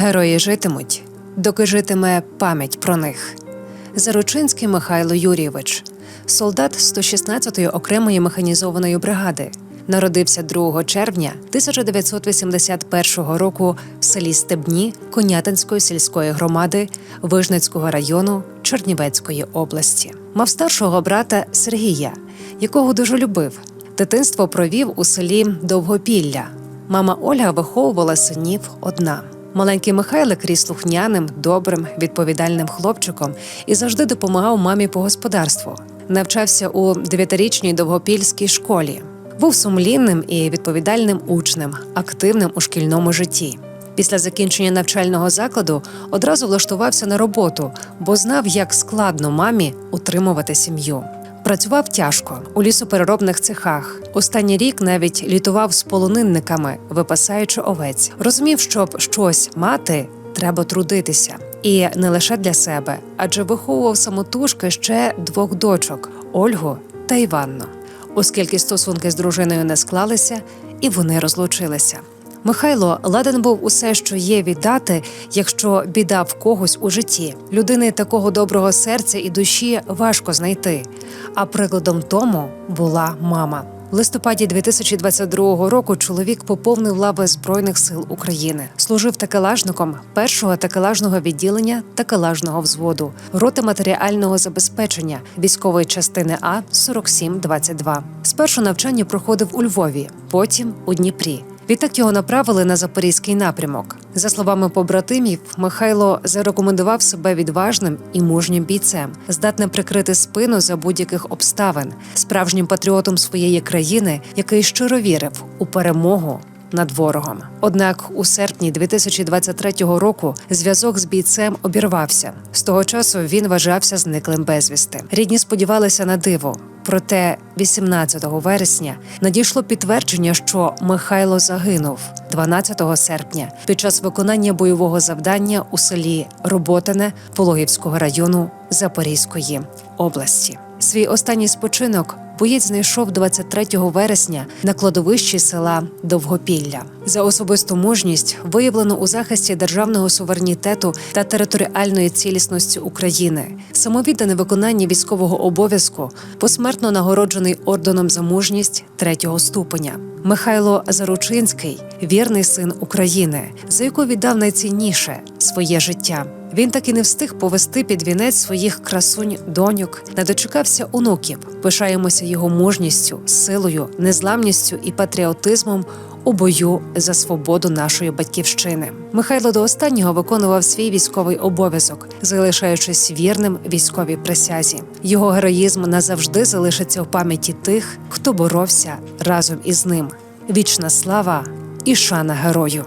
Герої житимуть, доки житиме пам'ять про них. Заручинський Михайло Юрійович, солдат 116-ї окремої механізованої бригади, народився 2 червня 1981 року в селі Стебні Конятинської сільської громади Вижницького району Чернівецької області. Мав старшого брата Сергія, якого дуже любив. Дитинство провів у селі Довгопілля. Мама Ольга виховувала синів одна. Маленький Михайлик ріс слухняним, добрим, відповідальним хлопчиком і завжди допомагав мамі по господарству. Навчався у дев'ятирічній довгопільській школі. Був сумлінним і відповідальним учнем, активним у шкільному житті. Після закінчення навчального закладу одразу влаштувався на роботу, бо знав, як складно мамі утримувати сім'ю. Працював тяжко у лісопереробних цехах. Останній рік навіть літував з полонинниками, випасаючи овець. Розумів, щоб щось мати, треба трудитися. І не лише для себе, адже виховував самотужки ще двох дочок Ольгу та Іванну. Оскільки стосунки з дружиною не склалися, і вони розлучилися. Михайло ладен був усе, що є, віддати, якщо біда в когось у житті. Людини такого доброго серця і душі важко знайти. А прикладом тому була мама. В листопаді 2022 року чоловік поповнив лави Збройних сил України. Служив такелажником першого такелажного відділення такелажного взводу, роти матеріального забезпечення військової частини А 4722. Спершу навчання проходив у Львові, потім у Дніпрі. Відтак його направили на запорізький напрямок. За словами побратимів, Михайло зарекомендував себе відважним і мужнім бійцем, здатним прикрити спину за будь-яких обставин, справжнім патріотом своєї країни, який щиро вірив у перемогу. Над ворогом. Однак у серпні 2023 року зв'язок з бійцем обірвався. З того часу він вважався зниклим безвісти. Рідні сподівалися на диво. Проте 18 вересня надійшло підтвердження, що Михайло загинув 12 серпня під час виконання бойового завдання у селі Роботине Пологівського району Запорізької області. Свій останній спочинок боєць знайшов 23 вересня на кладовищі села Довгопілля. За особисту мужність виявлено у захисті державного суверенітету та територіальної цілісності України, самовіддане виконання військового обов'язку, посмертно нагороджений орденом за мужність третього ступеня. Михайло Заручинський вірний син України, за яку віддав найцінніше своє життя. Він так і не встиг повести під вінець своїх красунь доньок, не дочекався онуків. Пишаємося його мужністю, силою, незламністю і патріотизмом у бою за свободу нашої батьківщини. Михайло до останнього виконував свій військовий обов'язок, залишаючись вірним військовій присязі. Його героїзм назавжди залишиться в пам'яті тих, хто боровся разом із ним. Вічна слава і шана герою.